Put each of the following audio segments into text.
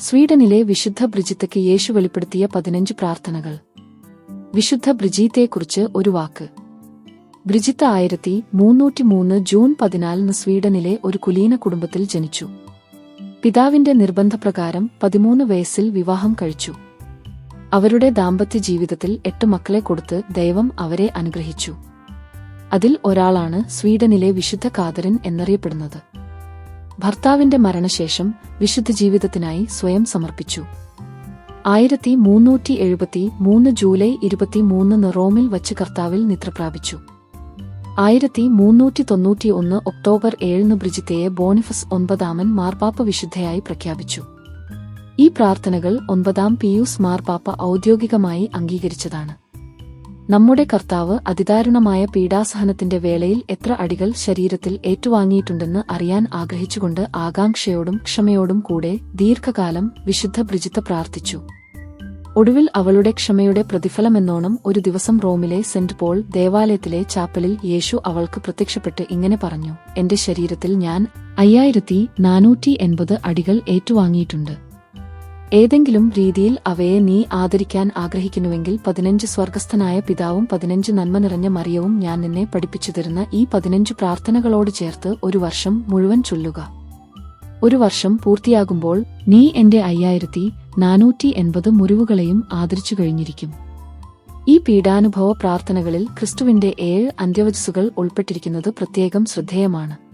സ്വീഡനിലെ വിശുദ്ധ ബ്രിജിത്തയ്ക്ക് യേശു വെളിപ്പെടുത്തിയ പതിനഞ്ച് പ്രാർത്ഥനകൾ. വിശുദ്ധ ബ്രിജീത്തയെക്കുറിച്ച് ഒരു വാക്ക്. ബ്രിജിത്ത ആയിരത്തി മൂന്നൂറ്റി മൂന്ന് ജൂൺ പതിനാലിന് സ്വീഡനിലെ ഒരു കുലീന കുടുംബത്തിൽ ജനിച്ചു. പിതാവിന്റെ നിർബന്ധപ്രകാരം പതിമൂന്ന് വയസ്സിൽ വിവാഹം കഴിച്ചു. അവരുടെ ദാമ്പത്യ ജീവിതത്തിൽ എട്ട് മക്കളെ കൊടുത്ത് ദൈവം അവരെ അനുഗ്രഹിച്ചു. അതിൽ ഒരാളാണ് സ്വീഡനിലെ വിശുദ്ധ കാതരൻ എന്നറിയപ്പെടുന്നത്. ഭർത്താവിന്റെ മരണശേഷം വിശുദ്ധ ജീവിതത്തിനായി സ്വയം സമർപ്പിച്ചു. ആയിരത്തി മുന്നൂറ്റി എഴുപത്തി മൂന്ന് ജൂലൈ ഇരുപത്തിമൂന്നിന് റോമിൽ വച്ച് കർത്താവിൽ നിദ്രപ്രാപിച്ചു ആയിരത്തി മുന്നൂറ്റി തൊണ്ണൂറ്റി ഒന്ന് ഒക്ടോബർ ഏഴിന് ബ്രിജിത്തയെ ബോണിഫസ് ഒൻപതാമൻ മാർപ്പാപ്പ വിശുദ്ധയായി പ്രഖ്യാപിച്ചു. ഈ പ്രാർത്ഥനകൾ ഒൻപതാം പിയൂസ് മാർപ്പാപ്പ ഔദ്യോഗികമായി അംഗീകരിച്ചതാണ്. നമ്മുടെ കർത്താവ് അതിദാരുണമായ പീഡാസഹനത്തിന്റെ വേളയിൽ എത്ര അടികൾ ശരീരത്തിൽ ഏറ്റുവാങ്ങിയിട്ടുണ്ടെന്ന് അറിയാൻ ആഗ്രഹിച്ചുകൊണ്ട് ആകാംക്ഷയോടും ക്ഷമയോടും കൂടെ ദീർഘകാലം വിശുദ്ധ ബ്രിജിത്ത പ്രാർത്ഥിച്ചു. ഒടുവിൽ അവളുടെ ക്ഷമയുടെ പ്രതിഫലമെന്നോണം ഒരു ദിവസം റോമിലെ സെന്റ് പോൾ ദേവാലയത്തിലെ ചാപ്പലിൽ യേശു അവൾക്ക് പ്രത്യക്ഷപ്പെട്ട് ഇങ്ങനെ പറഞ്ഞു എന്റെ ശരീരത്തിൽ ഞാൻ അയ്യായിരത്തി നാനൂറ്റി എൺപത് അടികൾ ഏറ്റുവാങ്ങിയിട്ടുണ്ട്. ഏതെങ്കിലും രീതിയിൽ അവയെ നീ ആദരിക്കാൻ ആഗ്രഹിക്കുന്നുവെങ്കിൽ പതിനഞ്ച് സ്വർഗസ്ഥനായ പിതാവും പതിനഞ്ച് നന്മ നിറഞ്ഞ മറിയവും ഞാൻ നിന്നെ പഠിപ്പിച്ചു തരുന്ന ഈ പതിനഞ്ച് പ്രാർത്ഥനകളോട് ചേർത്ത് ഒരു വർഷം മുഴുവൻ ചൊല്ലുക. ഒരു വർഷം പൂർത്തിയാകുമ്പോൾ നീ എന്റെ അയ്യായിരത്തി നാനൂറ്റി എൺപത് മുറിവുകളെയും ആദരിച്ചു കഴിഞ്ഞിരിക്കും. ഈ പീഡാനുഭവ പ്രാർത്ഥനകളിൽ ക്രിസ്തുവിന്റെ ഏഴ് അന്ത്യവചസ്സുകൾ ഉൾപ്പെട്ടിരിക്കുന്നത് പ്രത്യേകം ശ്രദ്ധേയമാണ്.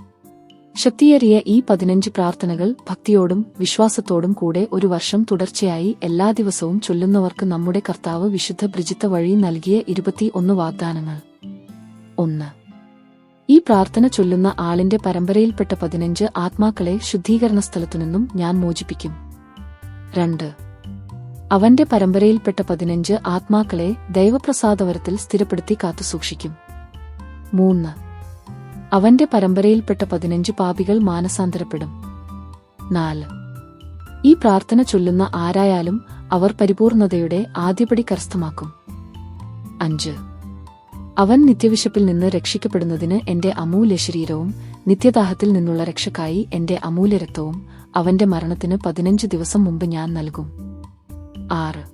ശക്തിയേറിയ ഈ പതിനഞ്ച് പ്രാർത്ഥനകൾ ഭക്തിയോടും വിശ്വാസത്തോടും കൂടെ ഒരു വർഷം തുടർച്ചയായി എല്ലാ ദിവസവും ചൊല്ലുന്നവർക്ക് നമ്മുടെ കർത്താവ് വിശുദ്ധ ബ്രിജിത്ത വഴി നൽകിയ ഇരുപത്തി ഒന്ന് വാഗ്ദാനങ്ങൾ. ഒന്ന്. ഈ പ്രാർത്ഥന ചൊല്ലുന്ന ആളിന്റെ പരമ്പരയിൽപ്പെട്ട പതിനഞ്ച് ആത്മാക്കളെ ശുദ്ധീകരണ സ്ഥലത്തുനിന്നും ഞാൻ മോചിപ്പിക്കും. രണ്ട്. അവന്റെ പരമ്പരയിൽപ്പെട്ട പതിനഞ്ച് ആത്മാക്കളെ ദൈവപ്രസാദവരത്തിൽ സ്ഥിരപ്പെടുത്തി കാത്തുസൂക്ഷിക്കും. മൂന്ന്. അവന്റെ പരമ്പരയിൽപ്പെട്ട പതിനഞ്ച് പാപികൾ മാനസാന്തരപ്പെടും. നാല്. ഈ പ്രാർത്ഥന ചൊല്ലുന്ന ആരായാലും അവർ പരിപൂർണതയുടെ ആദ്യപടി കരസ്ഥമാക്കും. അഞ്ച്. അവൻ നിത്യവിശപ്പിൽ നിന്ന് രക്ഷിക്കപ്പെടുന്നതിന് എന്റെ അമൂല്യ ശരീരവും നിത്യദാഹത്തിൽ നിന്നുള്ള രക്ഷക്കായി എന്റെ അമൂല്യ രക്തവും അവന്റെ മരണത്തിന് പതിനഞ്ച് ദിവസം മുമ്പ് ഞാൻ നൽകും. ആറ്.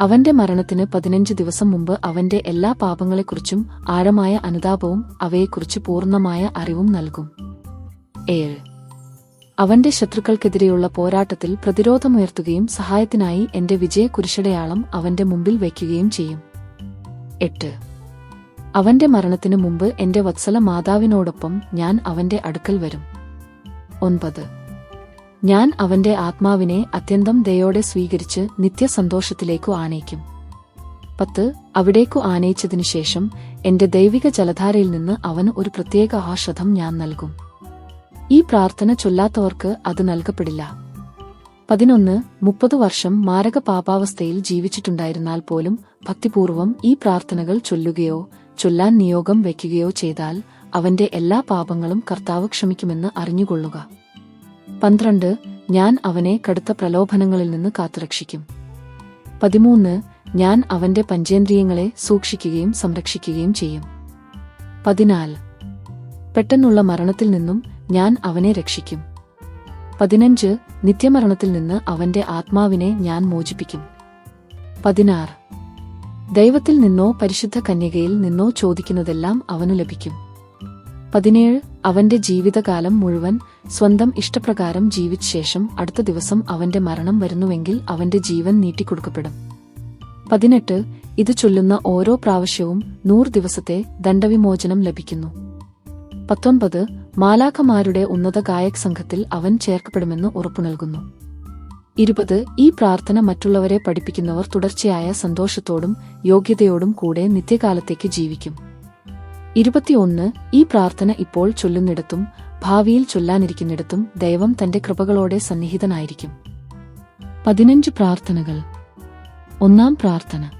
അവന്റെ മരണത്തിന് പതിനഞ്ച് ദിവസം മുമ്പ് അവന്റെ എല്ലാ പാപങ്ങളെക്കുറിച്ചും ആഴമായ അനുതാപവും അവയെക്കുറിച്ച് പൂർണമായ അറിവും നൽകും. ഏഴ്. അവന്റെ ശത്രുക്കൾക്കെതിരെയുള്ള പോരാട്ടത്തിൽ പ്രതിരോധമുയർത്തുകയും സഹായത്തിനായി എന്റെ വിജയ കുരിശടയാളം അവന്റെ മുമ്പിൽ വയ്ക്കുകയും ചെയ്യും. എട്ട്. അവന്റെ മരണത്തിനു മുമ്പ് എന്റെ വത്സല മാതാവിനോടൊപ്പം ഞാൻ അവന്റെ അടുക്കൽ വരും. ഒൻപത്. ഞാൻ അവന്റെ ആത്മാവിനെ അത്യന്തം ദയോടെ സ്വീകരിച്ച് നിത്യസന്തോഷത്തിലേക്കു ആനയിക്കും. പത്ത് അവിടേക്കു ആനയിച്ചതിനു ശേഷം എന്റെ ദൈവിക ജലധാരയിൽ നിന്ന് അവന് ഒരു പ്രത്യേക ആശ്രതം ഞാൻ നൽകും. ഈ പ്രാർത്ഥന ചൊല്ലാത്തവർക്ക് അത് നൽകപ്പെടില്ല. പതിനൊന്ന് മുപ്പത് വർഷം മാരക പാപാവസ്ഥയിൽ ജീവിച്ചിട്ടുണ്ടായിരുന്നാൽ പോലും ഭക്തിപൂർവം ഈ പ്രാർത്ഥനകൾ ചൊല്ലുകയോ ചൊല്ലാൻ നിയോഗം വയ്ക്കുകയോ ചെയ്താൽ അവന്റെ എല്ലാ പാപങ്ങളും കർത്താവ് ക്ഷമിക്കുമെന്ന് അറിഞ്ഞുകൊള്ളുക. പന്ത്രണ്ട് ഞാൻ അവനെ കടുത്ത പ്രലോഭനങ്ങളിൽ നിന്ന് കാത്തുരക്ഷിക്കും. പതിമൂന്ന് ഞാൻ അവന്റെ പഞ്ചേന്ദ്രിയങ്ങളെ സൂക്ഷിക്കുകയും സംരക്ഷിക്കുകയും ചെയ്യും. പതിനാല് പെട്ടെന്നുള്ള മരണത്തിൽ നിന്നും ഞാൻ അവനെ രക്ഷിക്കും. പതിനഞ്ച് നിത്യമരണത്തിൽ നിന്ന് അവന്റെ ആത്മാവിനെ ഞാൻ മോചിപ്പിക്കും. പതിനാറ് ദൈവത്തിൽ നിന്നോ പരിശുദ്ധ കന്യകയിൽ നിന്നോ ചോദിക്കുന്നതെല്ലാം അവനു ലഭിക്കും. പതിനേഴ് അവന്റെ ജീവിതകാലം മുഴുവൻ സ്വന്തം ഇഷ്ടപ്രകാരം ജീവിച്ച ശേഷം അടുത്ത ദിവസം അവന്റെ മരണം വരുന്നുവെങ്കിൽ അവന്റെ ജീവൻ നീട്ടിക്കൊടുക്കപ്പെടും. പതിനെട്ട് ഇത് ചൊല്ലുന്ന ഓരോ പ്രാവശ്യവും നൂറ് ദിവസത്തെ ദണ്ഡവിമോചനം ലഭിക്കുന്നു. പത്തൊൻപത് മാലാഖമാരുടെ ഉന്നത ഗായക് സംഘത്തിൽ അവൻ ചേർക്കപ്പെടുമെന്ന് ഉറപ്പു നൽകുന്നു. ഇരുപത് ഈ പ്രാർത്ഥന മറ്റുള്ളവരെ പഠിപ്പിക്കുന്നവർ തുടർച്ചയായ സന്തോഷത്തോടും യോഗ്യതയോടും കൂടെ നിത്യകാലത്തേക്ക് ജീവിക്കും. ഇരുപത്തിയൊന്ന് ഈ പ്രാർത്ഥന ഇപ്പോൾ ചൊല്ലുന്നിടത്തും ഭാവിയിൽ ചൊല്ലാനിരിക്കുന്നിടത്തും ദൈവം തന്റെ കൃപകളോടെ സന്നിഹിതനായിരിക്കും. പതിനഞ്ച് പ്രാർത്ഥനകൾ. ഒന്നാം പ്രാർത്ഥന.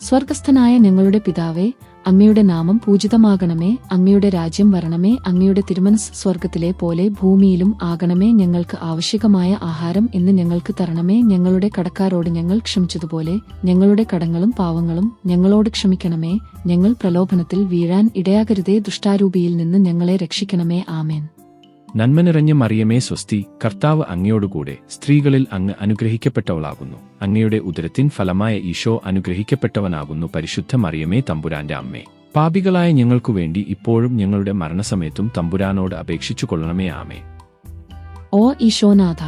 സ്വർഗസ്ഥനായ നിങ്ങളുടെ പിതാവേ അങ്ങയുടെ നാമം പൂജിതമാകണമേ അങ്ങയുടെ രാജ്യം വരണമേ അങ്ങയുടെ തിരുമനസ് സ്വർഗത്തിലെ പോലെ ഭൂമിയിലും ആകണമേ ഞങ്ങൾക്ക് ആവശ്യകമായ ആഹാരം എന്ന് ഞങ്ങൾക്ക് തരണമേ ഞങ്ങളുടെ കടക്കാരോട് ഞങ്ങൾ ക്ഷമിച്ചതുപോലെ ഞങ്ങളുടെ കടങ്ങളും പാവങ്ങളും ഞങ്ങളോട് ക്ഷമിക്കണമേ ഞങ്ങൾ പ്രലോഭനത്തിൽ വീഴാൻ ഇടയാകരുതേ ദുഷ്ടാരൂപിയിൽ നിന്ന് ഞങ്ങളെ രക്ഷിക്കണമേ ആമേൻ. നന്മ നിറഞ്ഞ മറിയമേ സ്വസ്തി കർത്താവ് അങ്ങയോടുകൂടെ സ്ത്രീകളിൽ അങ്ങ് അനുഗ്രഹിക്കപ്പെട്ടവളാകുന്നു. അങ്ങയുടെ ഉദരത്തിൻ ഫലമായ ഈശോ അനുഗ്രഹിക്കപ്പെട്ടവനാകുന്നു പരിശുദ്ധ മറിയമേ തമ്പുരാന്റെ അമ്മേ. പാപികളായ ഞങ്ങൾക്കു വേണ്ടി ഇപ്പോഴും ഞങ്ങളുടെ മരണസമയത്തും തമ്പുരാനോട് അപേക്ഷിച്ചു കൊള്ളണമേ ആമേ ഓ ഈശോനാഥ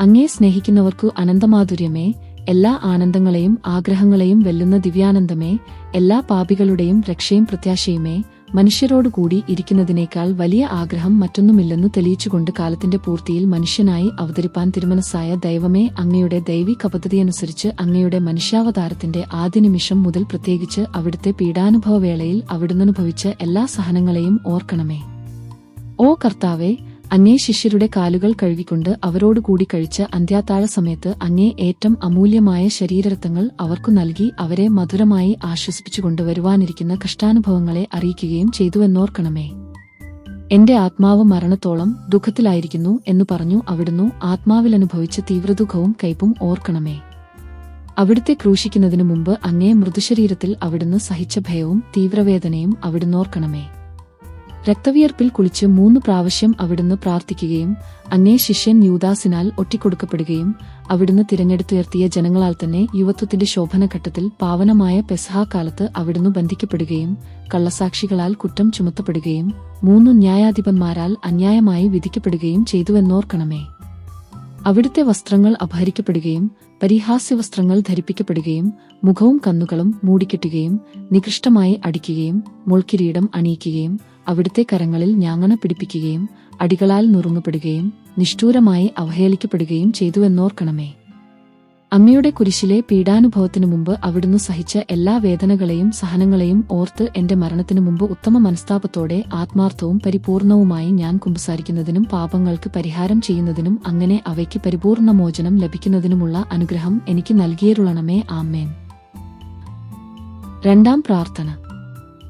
അങ്ങേ സ്നേഹിക്കുന്നവർക്കു അനന്തമാധുര്യമേ എല്ലാ ആനന്ദങ്ങളെയും ആഗ്രഹങ്ങളെയും വെല്ലുന്ന ദിവ്യാനന്ദമേ എല്ലാ പാപികളുടെയും രക്ഷയും പ്രത്യാശയുമേ മനുഷ്യരോടുകൂടി ഇരിക്കുന്നതിനേക്കാൾ വലിയ ആഗ്രഹം മറ്റൊന്നുമില്ലെന്ന് തെളിയിച്ചുകൊണ്ട് കാലത്തിന്റെ പൂർത്തിയിൽ മനുഷ്യനായി അവതരിപ്പാൻ തിരുമനസ്സായ ദൈവമേ അങ്ങയുടെ ദൈവിക പദ്ധതിയനുസരിച്ച് അങ്ങയുടെ മനുഷ്യാവതാരത്തിന്റെ ആദ്യ നിമിഷം മുതൽ പ്രത്യേകിച്ച് അവിടുത്തെ പീഡാനുഭവവേളയിൽ അവിടുന്ന് അനുഭവിച്ച എല്ലാ സഹനങ്ങളെയും ഓർക്കണമേ. ഓ കർത്താവെ അങ്ങേ ശിഷ്യരുടെ കാലുകൾ കഴുകിക്കൊണ്ട് അവരോടുകൂടി കഴിച്ച അന്ത്യാത്താഴ സമയത്ത് അങ്ങേ ഏറ്റവും അമൂല്യമായ ശരീരരത്നങ്ങൾ അവർക്കു നൽകി അവരെ മധുരമായി ആശ്വസിപ്പിച്ചു കൊണ്ടുവരുവാനിരിക്കുന്ന കഷ്ടാനുഭവങ്ങളെ അറിയിക്കുകയും ചെയ്തുവെന്നോർക്കണമേ. എന്റെ ആത്മാവ് മരണത്തോളം ദുഃഖത്തിലായിരിക്കുന്നു എന്ന് പറഞ്ഞു അവിടുന്ന് ആത്മാവിലനുഭവിച്ച തീവ്രദുഃഖവും കയ്പും ഓർക്കണമേ. അവിടുത്തെ ക്രൂശിക്കുന്നതിനു മുമ്പ് അങ്ങേ മൃദുശരീരത്തിൽ അവിടുന്ന് സഹിച്ച ഭയവും തീവ്രവേദനയും അവിടുന്നോർക്കണമേ. രക്തവിയർപ്പിൽ കുളിച്ച് മൂന്ന് പ്രാവശ്യം അവിടുന്ന് പ്രാർത്ഥിക്കുകയും അന്നേ ശിഷ്യൻ യൂദാസിനാൽ ഒട്ടിക്കൊടുക്കപ്പെടുകയും അവിടുന്ന് തിരഞ്ഞെടുത്തുയർത്തിയ ജനങ്ങളാൽ തന്നെ യുവത്വത്തിന്റെ ശോഭനഘട്ടത്തിൽ പാവനമായ പെസഹാ കാലത്ത് അവിടുന്ന് ബന്ധിക്കപ്പെടുകയും കള്ളസാക്ഷികളാൽ കുറ്റം ചുമത്തപ്പെടുകയും മൂന്ന് ന്യായാധിപന്മാരാൽ അന്യായമായി വിധിക്കപ്പെടുകയും ചെയ്തുവെന്നോർക്കണമേ. അവിടുത്തെ വസ്ത്രങ്ങൾ അപഹരിക്കപ്പെടുകയും പരിഹാസ്യ വസ്ത്രങ്ങൾ ധരിപ്പിക്കപ്പെടുകയും മുഖവും കന്നുകളും മൂടിക്കെട്ടുകയും നികൃഷ്ടമായി അടിക്കുകയും മുൾക്കിരീടം അണിയിക്കുകയും അവിടുത്തെ കരങ്ങളിൽ ഞാങ്ങണ പിടിപ്പിക്കുകയും അടികളാൽ നുറുങ്ങപ്പെടുകയും നിഷ്ഠൂരമായി അവഹേളിക്കപ്പെടുകയും ചെയ്തുവെന്നോർക്കണമേ. അമ്മയുടെ കുരിശിലെ പീഡാനുഭവത്തിനു മുമ്പ് അവിടുന്ന് സഹിച്ച എല്ലാ വേദനകളെയും സഹനങ്ങളെയും ഓർത്ത് എന്റെ മരണത്തിനു മുമ്പ് ഉത്തമ മനസ്താപത്തോടെ ആത്മാർത്ഥവും പരിപൂർണവുമായി ഞാൻ കുമ്പസാരിക്കുന്നതിനും പാപങ്ങൾക്ക് പരിഹാരം ചെയ്യുന്നതിനും അങ്ങനെ അവയ്ക്ക് പരിപൂർണ മോചനം ലഭിക്കുന്നതിനുമുള്ള അനുഗ്രഹം എനിക്ക് നൽകിയരുളണമേ. ആമേൻ. രണ്ടാം പ്രാർത്ഥന.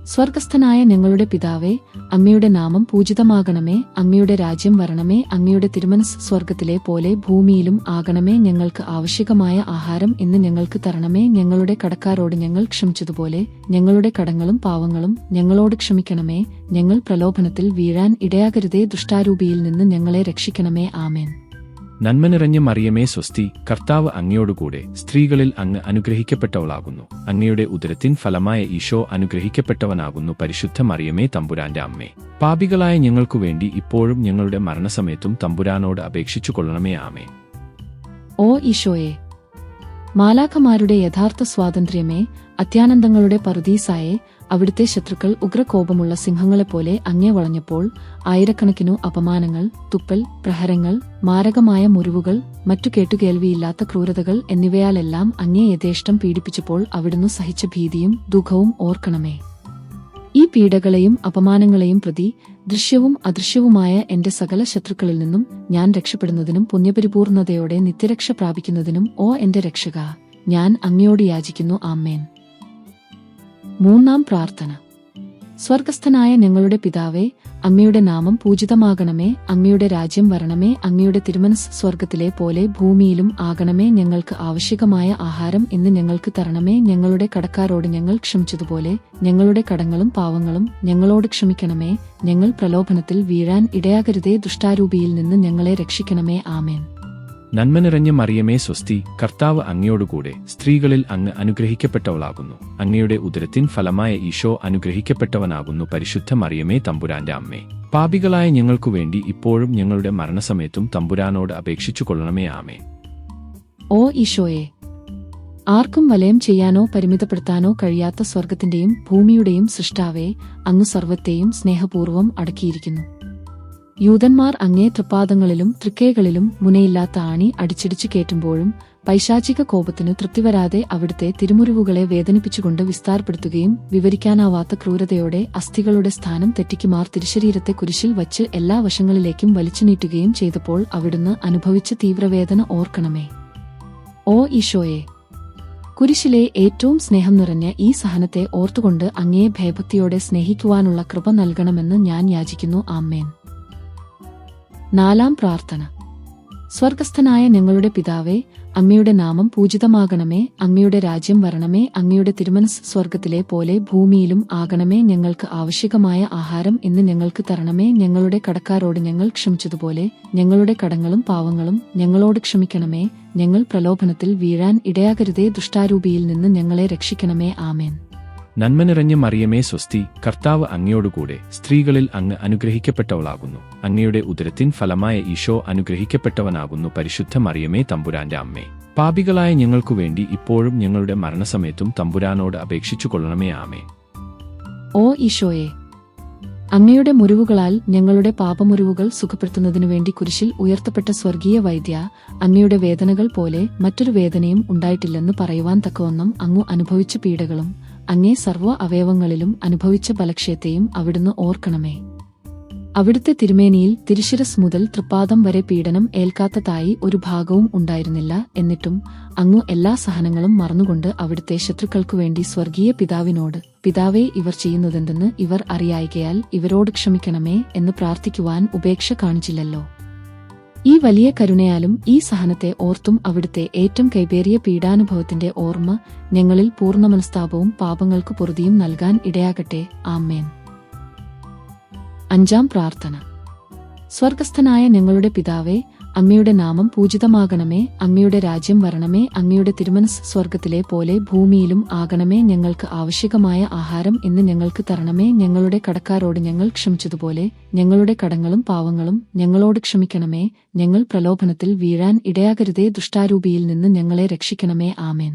സ്വർഗസ്ഥനായ ഞങ്ങളുടെ പിതാവേ അങ്ങയുടെ നാമം പൂജിതമാകണമേ അങ്ങയുടെ രാജ്യം വരണമേ അങ്ങയുടെ തിരുമനസ് സ്വർഗത്തിലെ പോലെ ഭൂമിയിലും ആകണമേ ഞങ്ങൾക്ക് ആവശ്യകമായ ആഹാരം ഇന്ന് ഞങ്ങൾക്ക് തരണമേ ഞങ്ങളുടെ കടക്കാരോട് ഞങ്ങൾ ക്ഷമിച്ചതുപോലെ ഞങ്ങളുടെ കടങ്ങളും പാവങ്ങളും ഞങ്ങളോട് ക്ഷമിക്കണമേ ഞങ്ങൾ പ്രലോഭനത്തിൽ വീഴാൻ ഇടയാകരുതേ ദുഷ്ടാരൂപിയിൽ നിന്ന് ഞങ്ങളെ രക്ഷിക്കണമേ ആമേൻ. നന്മ നിറഞ്ഞ മറിയമേ സ്വസ്തി കർത്താവ് അങ്ങയോടുകൂടെ സ്ത്രീകളിൽ അങ്ങ് അനുഗ്രഹിക്കപ്പെട്ടവളാകുന്നു. അങ്ങയുടെ ഉദരത്തിൻ ഫലമായ ഈശോ അനുഗ്രഹിക്കപ്പെട്ടവനാകുന്നു പരിശുദ്ധ മറിയമേ തമ്പുരാന്റെ അമ്മേ. പാപികളായ ഞങ്ങൾക്കു വേണ്ടി ഇപ്പോഴും ഞങ്ങളുടെ മരണസമയത്തും തമ്പുരാനോട് അപേക്ഷിച്ചു കൊള്ളണമേ ആമേ ഓ ഈശോയെ മാലാഖമാരുടെ യഥാർത്ഥ സ്വാതന്ത്ര്യമേ അത്യാനന്ദങ്ങളുടെ പറുദീസായെ അവിടുത്തെ ശത്രുക്കൾ ഉഗ്രകോപമുള്ള സിംഹങ്ങളെപ്പോലെ അങ്ങേ വളഞ്ഞപ്പോൾ ആയിരക്കണക്കിനു അപമാനങ്ങൾ തുപ്പൽ പ്രഹരങ്ങൾ മാരകമായ മുറിവുകൾ മറ്റു കേട്ടുകേൾവിയില്ലാത്ത ക്രൂരതകൾ എന്നിവയാലെല്ലാം അങ്ങേ യഥേഷ്ടം പീഡിപ്പിച്ചപ്പോൾ അവിടുന്ന് സഹിച്ച ഭീതിയും ദുഃഖവും ഓർക്കണമേ. ഈ പീഡകളെയും അപമാനങ്ങളെയും പ്രതി ദൃശ്യവും അദൃശ്യവുമായ എന്റെ സകല ശത്രുക്കളിൽ നിന്നും ഞാൻ രക്ഷപ്പെടുന്നതിനും പുണ്യപരിപൂർണതയോടെ നിത്യരക്ഷ പ്രാപിക്കുന്നതിനും ഓ എന്റെ രക്ഷക ഞാൻ അങ്ങയോട് യാചിക്കുന്നു. ആമ്മേൻ മൂന്നാം പ്രാർത്ഥന. സ്വർഗസ്ഥനായ ഞങ്ങളുടെ പിതാവേ അങ്ങയുടെ നാമം പൂജിതമാകണമേ അങ്ങയുടെ രാജ്യം വരണമേ അങ്ങയുടെ തിരുമനസ് സ്വർഗത്തിലെ പോലെ ഭൂമിയിലും ആകണമേ ഞങ്ങൾക്ക് ആവശ്യകമായ ആഹാരം ഇന്ന് ഞങ്ങൾക്ക് തരണമേ ഞങ്ങളുടെ കടക്കാരോട് ഞങ്ങൾ ക്ഷമിച്ചതുപോലെ ഞങ്ങളുടെ കടങ്ങളും പാവങ്ങളും ഞങ്ങളോട് ക്ഷമിക്കണമേ ഞങ്ങൾ പ്രലോഭനത്തിൽ വീഴാൻ ഇടയാകരുതേ ദുഷ്ടാരൂപിയിൽ നിന്ന് ഞങ്ങളെ രക്ഷിക്കണമേ ആമേൻ. നന്മ നിറഞ്ഞ മറിയമേ സ്വസ്തി കർത്താവ് അങ്ങയോടുകൂടെ സ്ത്രീകളിൽ അങ്ങ് അനുഗ്രഹിക്കപ്പെട്ടവളാകുന്നു. അങ്ങയുടെ ഉദരത്തിൻ ഫലമായ ഈശോ അനുഗ്രഹിക്കപ്പെട്ടവനാകുന്നു പരിശുദ്ധ മറിയമേ തമ്പുരാന്റെ അമ്മേ. പാപികളായ ഞങ്ങൾക്കു വേണ്ടി ഇപ്പോഴും ഞങ്ങളുടെ മരണസമയത്തും തമ്പുരാനോട് അപേക്ഷിച്ചു കൊള്ളണമേ ആമേ ഓ ഈശോയെ ആർക്കും വലയം ചെയ്യാനോ പരിമിതപ്പെടുത്താനോ കഴിയാത്ത സ്വർഗത്തിന്റെയും ഭൂമിയുടെയും സൃഷ്ടാവെ അങ്ങ് സർവത്തെയും സ്നേഹപൂർവം അടക്കിയിരിക്കുന്നു. യൂതന്മാർ അങ്ങേ തൃപ്പാദങ്ങളിലും തൃക്കൈകളിലും മുനയില്ലാത്ത ആണി അടിച്ചിടിച്ചു കേറ്റുമ്പോഴും പൈശാചിക കോപത്തിനു തൃപ്തിവരാതെ അവിടുത്തെ തിരുമുറിവുകളെ വേദനിപ്പിച്ചുകൊണ്ട് വിസ്താരപ്പെടുത്തുകയും വിവരിക്കാനാവാത്ത ക്രൂരതയോടെ അസ്ഥികളുടെ സ്ഥാനം തെറ്റിക്കുമാർ തിരുശരീരത്തെ കുരിശിൽ വച്ച് എല്ലാ വശങ്ങളിലേക്കും വലിച്ചു നീട്ടുകയും ചെയ്തപ്പോൾ അവിടുന്ന് അനുഭവിച്ച തീവ്രവേദന ഓർക്കണമേ. ഓ ഈശോയെ കുരിശിലെ ഏറ്റവും സ്നേഹം നിറഞ്ഞ ഈ സഹനത്തെ ഓർത്തുകൊണ്ട് അങ്ങേ ഭയഭക്തിയോടെ സ്നേഹിക്കുവാനുള്ള കൃപ നൽകണമെന്ന് ഞാൻ യാചിക്കുന്നു. ആമ്മേൻ നാലാം പ്രാർത്ഥന. സ്വർഗസ്ഥനായ ഞങ്ങളുടെ പിതാവേ അങ്ങയുടെ നാമം പൂജിതമാകണമേ അങ്ങയുടെ രാജ്യം വരണമേ അങ്ങയുടെ തിരുമനസ് സ്വർഗത്തിലെ പോലെ ഭൂമിയിലും ആകണമേ ഞങ്ങൾക്ക് ആവശ്യകമായ ആഹാരം ഇന്ന് ഞങ്ങൾക്ക് തരണമേ ഞങ്ങളുടെ കടക്കാരോട് ഞങ്ങൾ ക്ഷമിച്ചതുപോലെ ഞങ്ങളുടെ കടങ്ങളും പാവങ്ങളും ഞങ്ങളോട് ക്ഷമിക്കണമേ ഞങ്ങൾ പ്രലോഭനത്തിൽ വീഴാൻ ഇടയാകരുതേ ദുഷ്ടാരൂപിയിൽ നിന്ന് ഞങ്ങളെ രക്ഷിക്കണമേ ആമേൻ. നന്മ നിറഞ്ഞ മറിയമേ സ്വസ്തി കർത്താവ് അങ്ങയോടുകൂടെ സ്ത്രീകളിൽ അങ്ങ് അനുഗ്രഹിക്കപ്പെട്ടവളാകുന്നു. അങ്ങയുടെ ഉദരത്തിൻ ഫലമായ ഈശോ അനുഗ്രഹിക്കപ്പെട്ടവനാകുന്നു പരിശുദ്ധ മറിയമേ തമ്പുരാന്റെ അമ്മേ. പാപികളായ ഞങ്ങൾക്കു വേണ്ടി ഇപ്പോഴും ഞങ്ങളുടെ മരണസമയത്തും തമ്പുരാനോട് അപേക്ഷിച്ചു കൊള്ളണമേ ആമേ ഓ ഈശോയെ അങ്ങയുടെ മുറിവുകളാൽ ഞങ്ങളുടെ പാപമുറിവുകൾ സുഖപ്പെടുത്തുന്നതിനു വേണ്ടി കുരിശിൽ ഉയർത്തപ്പെട്ട സ്വർഗീയ വൈദ്യ അങ്ങയുടെ വേദനകൾ പോലെ മറ്റൊരു വേദനയും ഉണ്ടായിട്ടില്ലെന്ന് പറയുവാൻ തക്കവണ്ണം അങ്ങു അനുഭവിച്ച പീഡകളും അങ്ങേ സർവ അവയവങ്ങളിലും അനുഭവിച്ച ബലക്ഷയത്തെയും അവിടുന്ന് ഓർക്കണമേ. അവിടുത്തെ തിരുമേനിയിൽ തിരുശിരസ് മുതൽ തൃപ്പാദം വരെ പീഡനം ഏൽക്കാത്തതായി ഒരു ഭാഗവും ഉണ്ടായിരുന്നില്ല എന്നിട്ടും അങ്ങു എല്ലാ സഹനങ്ങളും മറന്നുകൊണ്ട് അവിടുത്തെ ശത്രുക്കൾക്കു വേണ്ടി സ്വർഗീയ പിതാവിനോട് പിതാവേ ഇവർ ചെയ്യുന്നതെന്തെന്ന് ഇവർ അറിയായികയാൽ ഇവരോട് ക്ഷമിക്കണമേ എന്ന് പ്രാർത്ഥിക്കുവാൻ ഉപേക്ഷ കാണിച്ചില്ലല്ലോ. ഈ വലിയ കരുണയാലും ഈ സഹനത്തെ ഓർത്തും അവിടുത്തെ ഏറ്റവും കൈപേറിയ പീഡാനുഭവത്തിന്റെ ഓർമ്മ ഞങ്ങളിൽ പൂർണ മനസ്താപവും പാപങ്ങൾക്ക് പൊറുതിയും നൽകാൻ ഇടയാകട്ടെ. ആമേൻ. അഞ്ചാം പ്രാർത്ഥന. സ്വർഗസ്ഥനായ ഞങ്ങളുടെ പിതാവേ അങ്ങയുടെ നാമം പൂജിതമാകണമേ അങ്ങയുടെ രാജ്യം വരണമേ അങ്ങയുടെ തിരുമനസ് സ്വർഗത്തിലെ പോലെ ഭൂമിയിലും ആകണമേ ഞങ്ങൾക്ക് ആവശ്യകമായ ആഹാരം ഇന്ന് ഞങ്ങൾക്ക് തരണമേ ഞങ്ങളുടെ കടക്കാരോട് ഞങ്ങൾ ക്ഷമിച്ചതുപോലെ ഞങ്ങളുടെ കടങ്ങളും പാവങ്ങളും ഞങ്ങളോട് ക്ഷമിക്കണമേ ഞങ്ങൾ പ്രലോഭനത്തിൽ വീഴാൻ ഇടയാകരുതേ ദുഷ്ടാരൂപിയിൽ നിന്ന് ഞങ്ങളെ രക്ഷിക്കണമേ ആമേൻ.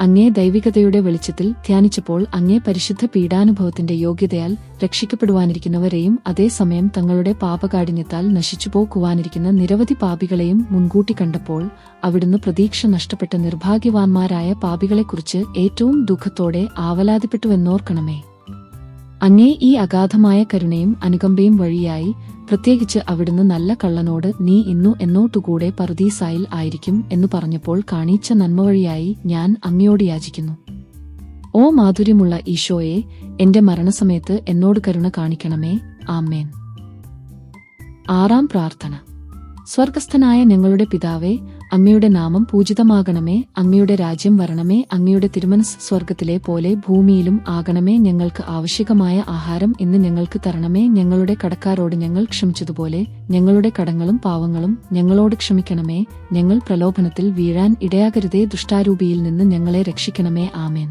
അങ്ങേ ദൈവികതയുടെ വെളിച്ചത്തിൽ ധ്യാനിച്ചപ്പോൾ അങ്ങേ പരിശുദ്ധ പീഡാനുഭവത്തിന്റെ യോഗ്യതയാൽ രക്ഷിക്കപ്പെടുവാനിരിക്കുന്നവരെയും അതേസമയം തങ്ങളുടെ പാപകാഠിന്യത്താൽ നശിച്ചുപോക്കുവാനിരിക്കുന്ന നിരവധി പാപികളെയും മുൻകൂട്ടി കണ്ടപ്പോൾ അവിടുന്ന് പ്രതീക്ഷ നഷ്ടപ്പെട്ട നിർഭാഗ്യവാന്മാരായ പാപികളെക്കുറിച്ച് ഏറ്റവും ദുഃഖത്തോടെ ആവലാതിപ്പെട്ടുവെന്നോർക്കണമേ. അങ്ങേ ഈ അഗാധമായ കരുണയും അനുകമ്പയും വഴിയായി പ്രത്യേകിച്ച് അവിടുന്ന് നല്ല കള്ളനോട് നീ ഇന്നു എന്നോട്ടുകൂടെ പറുദീസായിൽ ആയിരിക്കും എന്നു പറഞ്ഞപ്പോൾ കാണിച്ച നന്മ വഴിയായി ഞാൻ അങ്ങയോട് യാചിക്കുന്നു. ഓ മാധുര്യമുള്ള ഈശോയെ എന്റെ മരണസമയത്ത് എന്നോട് കരുണ കാണിക്കണമേ. ആമേൻ. ആറാം പ്രാർത്ഥന. സ്വർഗസ്ഥനായ ഞങ്ങളുടെ പിതാവേ അങ്ങയുടെ നാമം പൂജിതമാകണമേ അങ്ങയുടെ രാജ്യം വരണമേ അങ്ങയുടെ തിരുമനസ് സ്വർഗത്തിലെ പോലെ ഭൂമിയിലും ആകണമേ ഞങ്ങൾക്ക് ആവശ്യകമായ ആഹാരം ഇന്ന് ഞങ്ങൾക്ക് തരണമേ ഞങ്ങളുടെ കടക്കാരോട് ഞങ്ങൾ ക്ഷമിച്ചതുപോലെ ഞങ്ങളുടെ കടങ്ങളും പാവങ്ങളും ഞങ്ങളോട് ക്ഷമിക്കണമേ ഞങ്ങൾ പ്രലോഭനത്തിൽ വീഴാൻ ഇടയാകരുതേ ദുഷ്ടാരൂപിയിൽ നിന്ന് ഞങ്ങളെ രക്ഷിക്കണമേ ആമേൻ.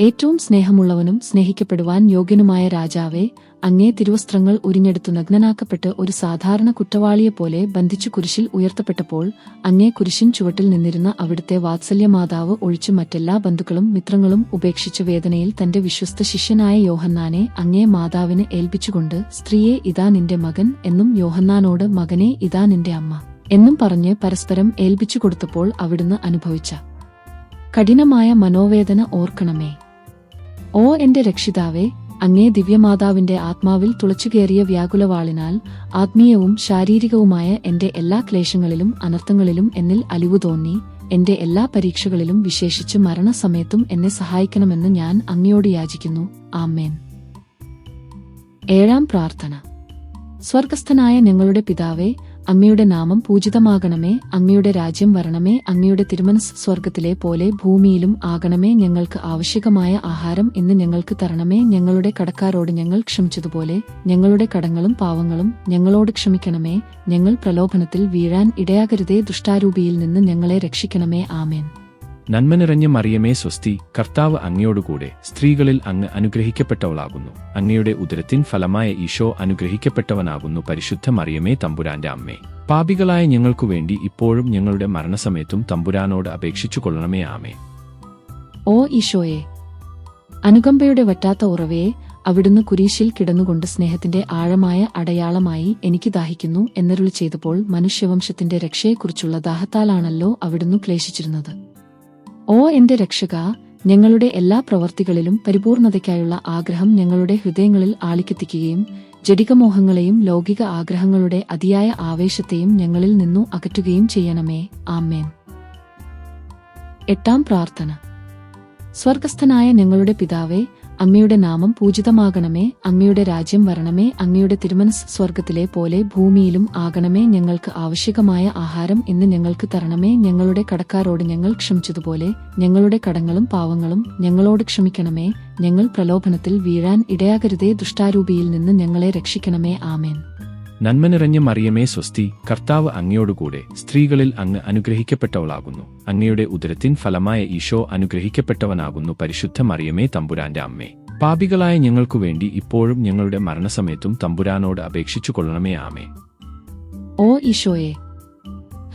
ഏറ്റവും സ്നേഹമുള്ളവനും സ്നേഹിക്കപ്പെടുവാൻ യോഗ്യനുമായ രാജാവേ അങ്ങേ തിരുവസ്ത്രങ്ങൾ ഉരിഞ്ഞെടുത്തു നഗ്നനാക്കപ്പെട്ട് ഒരു സാധാരണ കുറ്റവാളിയെപ്പോലെ ബന്ധിച്ചു കുരിശിൽ ഉയർത്തപ്പെട്ടപ്പോൾ അങ്ങേ കുരിശിൻ ചുവട്ടിൽ നിന്നിരുന്ന അവിടുത്തെ വാത്സല്യമാതാവ് ഒഴിച്ചു മറ്റെല്ലാ ബന്ധുക്കളും മിത്രങ്ങളും ഉപേക്ഷിച്ച വേദനയിൽ തന്റെ വിശ്വസ്ത ശിഷ്യനായ യോഹന്നാനെ അങ്ങേ മാതാവിന് ഏൽപ്പിച്ചുകൊണ്ട് സ്ത്രീയെ ഇതാ നിന്റെ മകൻ എന്നും യോഹന്നാനോട് മകനെ ഇതാ നിന്റെ അമ്മ എന്നും പറഞ്ഞ് പരസ്പരം ഏൽപ്പിച്ചു കൊടുത്തപ്പോൾ അവിടുന്ന് അനുഭവിച്ച. കഠിനമായ മനോവേദന ഓർക്കണമേ. ഓ എന്റെ രക്ഷിതാവേ അങ്ങേ ദിവ്യമാതാവിന്റെ ആത്മാവിൽ തുളച്ചുകയറിയ വ്യാകുലവാളിനാൽ ആത്മീയവും ശാരീരികവുമായ എന്റെ എല്ലാ ക്ലേശങ്ങളിലും അനർത്ഥങ്ങളിലും എന്നിൽ അലിവു തോന്നി എന്റെ എല്ലാ പരീക്ഷകളിലും വിശേഷിച്ച് മരണസമയത്തും എന്നെ സഹായിക്കണമെന്ന് ഞാൻ അങ്ങയോട് യാചിക്കുന്നു. ആമേൻ. ഏഴാം പ്രാർത്ഥന. സ്വർഗസ്ഥനായ ഞങ്ങളുടെ പിതാവേ അങ്ങയുടെ നാമം പൂജിതമാകണമേ അങ്ങയുടെ രാജ്യം വരണമേ അങ്ങയുടെ തിരുമനസ് സ്വർഗത്തിലെ പോലെ ഭൂമിയിലും ആകണമേ ഞങ്ങൾക്ക് ആവശ്യകമായ ആഹാരം ഇന്ന് ഞങ്ങൾക്ക് തരണമേ ഞങ്ങളുടെ കടക്കാരോട് ഞങ്ങൾ ക്ഷമിച്ചതുപോലെ ഞങ്ങളുടെ കടങ്ങളും പാവങ്ങളും ഞങ്ങളോട് ക്ഷമിക്കണമേ ഞങ്ങൾ പ്രലോഭനത്തിൽ വീഴാൻ ഇടയാകരുതേ ദുഷ്ടാരൂപിയിൽ നിന്ന് ഞങ്ങളെ രക്ഷിക്കണമേ ആമേൻ. നന്മ നിറഞ്ഞ മറിയമേ സ്വസ്തി കർത്താവ് അങ്ങയോടുകൂടെ സ്ത്രീകളിൽ അങ്ങ് അനുഗ്രഹിക്കപ്പെട്ടവളാകുന്നു. അങ്ങയുടെ ഉദരത്തിൻ ഫലമായ ഈശോ അനുഗ്രഹിക്കപ്പെട്ടവനാകുന്നു പരിശുദ്ധ മറിയമേ തമ്പുരാന്റെ അമ്മേ. പാപികളായ ഞങ്ങൾക്കു വേണ്ടി ഇപ്പോഴും ഞങ്ങളുടെ മരണസമയത്തും തമ്പുരാനോട് അപേക്ഷിച്ചു കൊള്ളണമേ ആമേ ഓ ഈശോയെ അനുകമ്പയുടെ വറ്റാത്ത ഉറവയെ അവിടുന്ന് കുരീശിൽ കിടന്നുകൊണ്ട് സ്നേഹത്തിന്റെ ആഴമായ അടയാളമായി എനിക്ക് ദാഹിക്കുന്നു എന്നരുൾ ചെയ്തപ്പോൾ മനുഷ്യവംശത്തിന്റെ രക്ഷയെക്കുറിച്ചുള്ള ദാഹത്താലാണല്ലോ അവിടുന്ന് ക്ലേശിച്ചിരുന്നത്. ഓ എന്റെ രക്ഷക ഞങ്ങളുടെ എല്ലാ പ്രവർത്തികളിലും പരിപൂർണതയ്ക്കായുള്ള ആഗ്രഹം ഞങ്ങളുടെ ഹൃദയങ്ങളിൽ ആളിക്കെത്തിക്കുകയും ജടികമോഹങ്ങളെയും ലൗകിക ആഗ്രഹങ്ങളുടെ അതിയായ ആവേശത്തെയും ഞങ്ങളിൽ നിന്നു അകറ്റുകയും ചെയ്യണമേ. ആമേൻ. എട്ടാം പ്രാർത്ഥന. സ്വർഗസ്ഥനായ ഞങ്ങളുടെ പിതാവേ അങ്ങയുടെ നാമം പൂജിതമാകണമേ അങ്ങയുടെ രാജ്യം വരണമേ അങ്ങയുടെ തിരുമനസ് സ്വർഗത്തിലെ പോലെ ഭൂമിയിലും ആകണമേ ഞങ്ങൾക്ക് ആവശ്യകമായ ആഹാരം ഇന്ന് ഞങ്ങൾക്ക് തരണമേ ഞങ്ങളുടെ കടക്കാരോട് ഞങ്ങൾ ക്ഷമിച്ചതുപോലെ ഞങ്ങളുടെ കടങ്ങളും പാവങ്ങളും ഞങ്ങളോട് ക്ഷമിക്കണമേ ഞങ്ങൾ പ്രലോഭനത്തിൽ വീഴാൻ ഇടയാകരുതേ ദുഷ്ടാരൂപിയിൽ നിന്ന് ഞങ്ങളെ രക്ഷിക്കണമേ ആമേൻ. നന്മ നിറഞ്ഞ മറിയമേ സ്വസ്തി കർത്താവ് അങ്ങയോടുകൂടെ സ്ത്രീകളിൽ അങ്ങ് അനുഗ്രഹിക്കപ്പെട്ടവളാകുന്നു. അങ്ങയുടെ ഉദരത്തിൻ ഫലമായ ഈശോ അനുഗ്രഹിക്കപ്പെട്ടവനാകുന്നു പരിശുദ്ധ മറിയമേ തമ്പുരാന്റെ അമ്മേ. പാപികളായ ഞങ്ങൾക്കു വേണ്ടി ഇപ്പോഴും ഞങ്ങളുടെ മരണസമയത്തും തമ്പുരാനോട് അപേക്ഷിച്ചു കൊള്ളണമേ ആമേ ഓ ഈശോയെ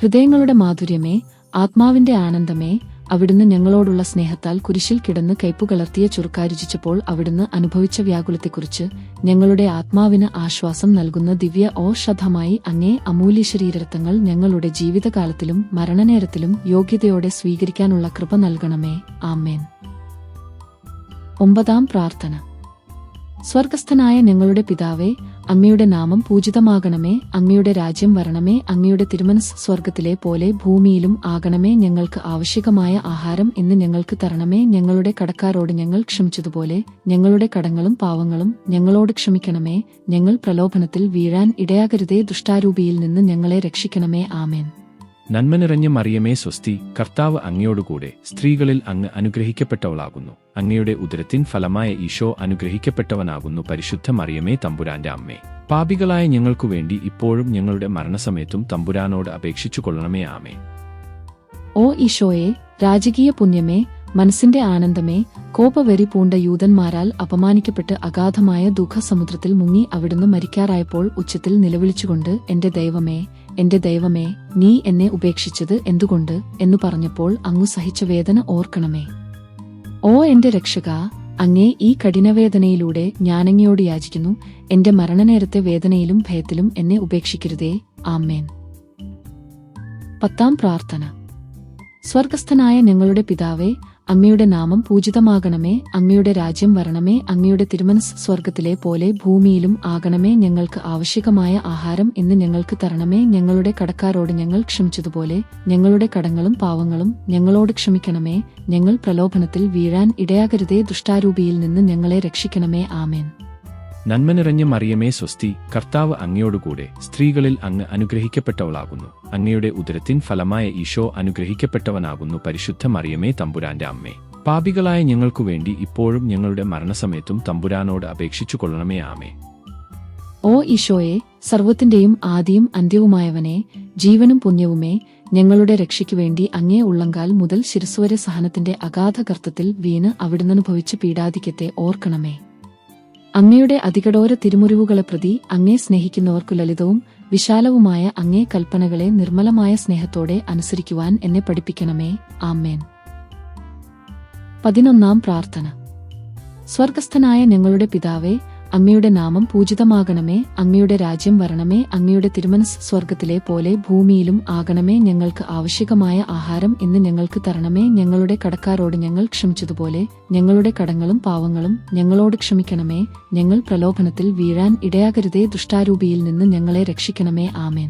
ഹൃദയങ്ങളുടെ മാധുര്യമേ ആത്മാവിന്റെ ആനന്ദമേ അവിടുന്ന് ഞങ്ങളോടുള്ള സ്നേഹത്താൽ കുരിശിൽ കിടന്ന് കയ്പുകലർത്തിയ ചുറുക്കാരുചിച്ചപ്പോൾ അവിടുന്ന് അനുഭവിച്ച വ്യാകുലത്തെക്കുറിച്ച് ഞങ്ങളുടെ ആത്മാവിന് ആശ്വാസം നൽകുന്ന ദിവ്യ ഓഷധമായി അങ്ങേ അമൂല്യ ശരീരത്വങ്ങൾ ഞങ്ങളുടെ ജീവിതകാലത്തിലും മരണനേരത്തിലും യോഗ്യതയോടെ സ്വീകരിക്കാനുള്ള കൃപ നൽകണമേ. ആമേൻ. ഒമ്പതാം പ്രാർത്ഥന. സ്വർഗസ്ഥനായ ഞങ്ങളുടെ പിതാവേ അങ്ങയുടെ നാമം പൂജിതമാകണമേ അങ്ങയുടെ രാജ്യം വരണമേ അങ്ങയുടെ തിരുമനസ് സ്വർഗത്തിലെ പോലെ ഭൂമിയിലും ആകണമേ ഞങ്ങൾക്ക് ആവശ്യകമായ ആഹാരം ഇന്ന് ഞങ്ങൾക്ക് തരണമേ ഞങ്ങളുടെ കടക്കാരോട് ഞങ്ങൾ ക്ഷമിച്ചതുപോലെ ഞങ്ങളുടെ കടങ്ങളും പാവങ്ങളും ഞങ്ങളോട് ക്ഷമിക്കണമേ ഞങ്ങൾ പ്രലോഭനത്തിൽ വീഴാൻ ഇടയാകരുതേ ദുഷ്ടാരൂപിയിൽ നിന്ന് ഞങ്ങളെ രക്ഷിക്കണമേ ആമേൻ. നന്മ നിറഞ്ഞ മറിയമേ സ്വസ്തി കർത്താവ് അങ്ങയോടുകൂടെ സ്ത്രീകളിൽ അങ്ങ് അനുഗ്രഹിക്കപ്പെട്ടവളാകുന്നു. അങ്ങയുടെ ഉദരത്തിൻ ഫലമായ ഈശോ അനുഗ്രഹിക്കപ്പെട്ടവനാകുന്നു പരിശുദ്ധ മറിയമേ തമ്പുരാന്റെ അമ്മേ. പാപികളായ ഞങ്ങൾക്കു വേണ്ടി ഇപ്പോഴും ഞങ്ങളുടെ മരണസമയത്തും തമ്പുരാനോട് അപേക്ഷിച്ചു കൊള്ളണമേ ആമേ ഓ ഈശോയെ രാജകീയ പുണ്യമേ മനസ്സിന്റെ ആനന്ദമേ കോപവെറി പൂണ്ട യൂതന്മാരാൽ അപമാനിക്കപ്പെട്ട് അഗാധമായ ദുഃഖസമുദ്രത്തിൽ മുങ്ങി അവിടുന്ന് മരിക്കാറായപ്പോൾ ഉച്ചത്തിൽ നിലവിളിച്ചുകൊണ്ട് എന്റെ ദൈവമേ എന്റെ ദൈവമേ നീ എന്നെ ഉപേക്ഷിച്ചത് എന്തുകൊണ്ട് എന്നു പറഞ്ഞപ്പോൾ അങ്ങു സഹിച്ച വേദന ഓർക്കണമേ. ഓ എന്റെ രക്ഷക അങ്ങേ ഈ കഠിനവേദനയിലൂടെ ഞാനങ്ങയോട് യാചിക്കുന്നു എന്റെ മരണനേരത്തെ വേദനയിലും ഭയത്തിലും എന്നെ ഉപേക്ഷിക്കരുതേ. ആമേൻ. പത്താം പ്രാർത്ഥന. സ്വർഗസ്ഥനായ ഞങ്ങളുടെ പിതാവേ അങ്ങയുടെ നാമം പൂജിതമാകണമേ അങ്ങയുടെ രാജ്യം വരണമേ അങ്ങയുടെ തിരുമനസ് സ്വർഗത്തിലെ പോലെ ഭൂമിയിലും ആകണമേ ഞങ്ങൾക്ക് ആവശ്യകമായ ആഹാരം ഇന്ന് ഞങ്ങൾക്ക് തരണമേ ഞങ്ങളുടെ കടക്കാരോട് ഞങ്ങൾ ക്ഷമിച്ചതുപോലെ ഞങ്ങളുടെ കടങ്ങളും പാവങ്ങളും ഞങ്ങളോട് ക്ഷമിക്കണമേ ഞങ്ങൾ പ്രലോഭനത്തിൽ വീഴാൻ ഇടയാകരുതേ ദുഷ്ടാരൂപിയിൽ നിന്ന് ഞങ്ങളെ രക്ഷിക്കണമേ ആമേൻ. നന്മ നിറഞ്ഞ മറിയമേ സ്വസ്തി കർത്താവ് അങ്ങയോടുകൂടെ സ്ത്രീകളിൽ അങ്ങ് അനുഗ്രഹിക്കപ്പെട്ടവളാകുന്നു. അങ്ങയുടെ ഉദരത്തിൻ ഫലമായ ഈശോ അനുഗ്രഹിക്കപ്പെട്ടവനാകുന്നു പരിശുദ്ധ മറിയമേ തമ്പുരാന്റെ അമ്മേ. പാപികളായ ഞങ്ങൾക്കു വേണ്ടി ഇപ്പോഴും ഞങ്ങളുടെ മരണസമയത്തും തമ്പുരാനോട് അപേക്ഷിച്ചു കൊള്ളണമേ ആമേ. ഓ ഈശോയെ സർവത്തിന്റെയും ആദിയും അന്ത്യവുമായവനെ ജീവനും പുണ്യവുമേ ഞങ്ങളുടെ രക്ഷയ്ക്കു വേണ്ടി അങ്ങേ ഉള്ളങ്കാൽ മുതൽ ശിരസ്വരെ സഹനത്തിന്റെ അഗാധ കർത്തത്തിൽ വീണ് അവിടുന്ന് അനുഭവിച്ച പീഡാധിക്യത്തെ ഓർക്കണമേ. അങ്ങയുടെ അതികടോര തിരുമുറിവുകളെ പ്രതി അങ്ങേ സ്നേഹിക്കുന്നവർക്കു ലളിതവും വിശാലവുമായ അങ്ങേ കൽപ്പനകളെ നിർമ്മലമായ സ്നേഹത്തോടെ അനുസരിക്കുവാൻ എന്നെ പഠിപ്പിക്കണമേ. ആമേൻ. പതിനൊന്നാം പ്രാർത്ഥന. സ്വർഗസ്ഥനായ ഞങ്ങളുടെ പിതാവേ അങ്ങയുടെ നാമം പൂജിതമാകണമേ അങ്ങയുടെ രാജ്യം വരണമേ അങ്ങയുടെ തിരുമനസ് സ്വർഗത്തിലെ പോലെ ഭൂമിയിലും ആകണമേ ഞങ്ങൾക്ക് ആവശ്യകമായ ആഹാരം ഇന്ന് ഞങ്ങൾക്ക് തരണമേ ഞങ്ങളുടെ കടക്കാരോട് ഞങ്ങൾ ക്ഷമിച്ചതുപോലെ ഞങ്ങളുടെ കടങ്ങളും പാവങ്ങളും ഞങ്ങളോട് ക്ഷമിക്കണമേ ഞങ്ങൾ പ്രലോഭനത്തിൽ വീഴാൻ ഇടയാകരുതേ ദുഷ്ടാരൂപിയിൽ നിന്ന് ഞങ്ങളെ രക്ഷിക്കണമേ ആമേൻ.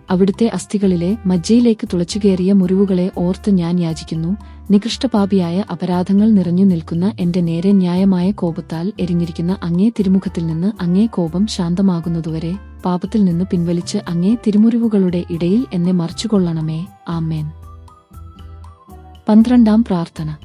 അവിടുത്തെ അസ്ഥികളിലെ മജ്ജയിലേക്ക് തുളച്ചുകയറിയ മുറിവുകളെ ഓർത്ത് ഞാൻ യാചിക്കുന്നു. നികൃഷ്ടപാപിയായ അപരാധങ്ങൾ നിറഞ്ഞു നിൽക്കുന്ന എന്റെ നേരെ ന്യായമായ കോപത്താൽ എരിഞ്ഞിരിക്കുന്ന അങ്ങേ തിരുമുഖത്തിൽ നിന്ന് അങ്ങേ കോപം ശാന്തമാകുന്നതുവരെ പാപത്തിൽ നിന്ന് പിൻവലിച്ച് അങ്ങേ തിരുമുറിവുകളുടെ ഇടയിൽ എന്നെ മറിച്ചുകൊള്ളണമേ. ആമേൻ. പന്ത്രണ്ടാം പ്രാർത്ഥന.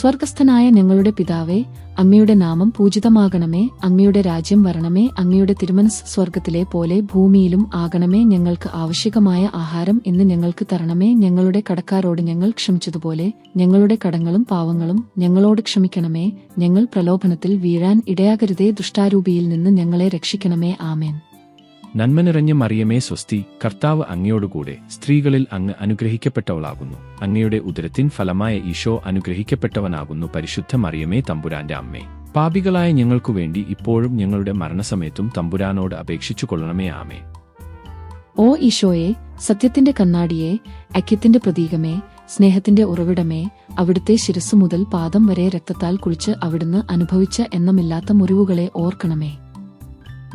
സ്വർഗസ്ഥനായ ഞങ്ങളുടെ പിതാവേ അങ്ങയുടെ നാമം പൂജിതമാകണമേ അങ്ങയുടെ രാജ്യം വരണമേ അങ്ങയുടെ തിരുമനസ് സ്വർഗത്തിലെ പോലെ ഭൂമിയിലും ആകണമേ ഞങ്ങൾക്ക് ആവശ്യകമായ ആഹാരം ഇന്ന് ഞങ്ങൾക്ക് തരണമേ ഞങ്ങളുടെ കടക്കാരോട് ഞങ്ങൾ ക്ഷമിച്ചതുപോലെ ഞങ്ങളുടെ കടങ്ങളും പാവങ്ങളും ഞങ്ങളോട് ക്ഷമിക്കണമേ ഞങ്ങൾ പ്രലോഭനത്തിൽ വീഴാൻ ഇടയാകരുതേ ദുഷ്ടാരൂപിയിൽ നിന്ന് ഞങ്ങളെ രക്ഷിക്കണമേ ആമേൻ. നന്മ മറിയമേ സ്വസ്തി കർത്താവ് അങ്ങയോടുകൂടെ സ്ത്രീകളിൽ അങ്ങ് അനുഗ്രഹിക്കപ്പെട്ടവളാകുന്നു. അങ്ങയുടെ ഉദരത്തിൻ ഫലമായ ഈശോ അനുഗ്രഹിക്കപ്പെട്ടവനാകുന്നു പരിശുദ്ധ മറിയമേ തമ്പുരാന്റെ അമ്മേ. പാപികളായ ഞങ്ങൾക്കു വേണ്ടി ഇപ്പോഴും ഞങ്ങളുടെ മരണസമയത്തും തമ്പുരാനോട് അപേക്ഷിച്ചു കൊള്ളണമേ ആമേ. ഓ ഈശോയെ സത്യത്തിന്റെ കണ്ണാടിയെ ഐക്യത്തിന്റെ പ്രതീകമേ സ്നേഹത്തിന്റെ ഉറവിടമേ അവിടുത്തെ ശിരസ്സു മുതൽ പാദം വരെ രക്തത്താൽ കുളിച്ച് അവിടുന്ന് അനുഭവിച്ച എണ്ണമില്ലാത്ത മുറിവുകളെ ഓർക്കണമേ.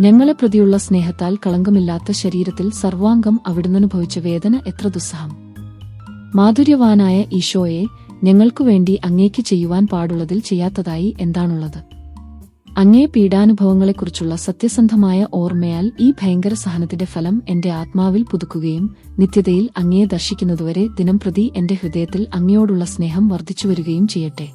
ഞങ്ങളെ പ്രതിയുള്ള സ്നേഹത്താൽ കളങ്കമില്ലാത്ത ശരീരത്തിൽ സർവാംഗം അവിടുന്നനുഭവിച്ച വേദന എത്ര ദുസ്സഹം. മാധുര്യവാനായ ഈശോയെ ഞങ്ങൾക്കു വേണ്ടി അങ്ങേക്ക് ചെയ്യുവാൻ പാടുള്ളതിൽ ചെയ്യാത്തതായി എന്താണുള്ളത്? അങ്ങേ പീഡാനുഭവങ്ങളെക്കുറിച്ചുള്ള സത്യസന്ധമായ ഓർമ്മയാൽ ഈ ഭയങ്കര സഹനത്തിന്റെ ഫലം എന്റെ ആത്മാവിൽ പുതുക്കുകയും നിത്യതയിൽ അങ്ങയെ ദർശിക്കുന്നതുവരെ ദിനംപ്രതി എന്റെ ഹൃദയത്തിൽ അങ്ങയോടുള്ള സ്നേഹം വർദ്ധിച്ചു വരികയും ചെയ്യട്ടെ.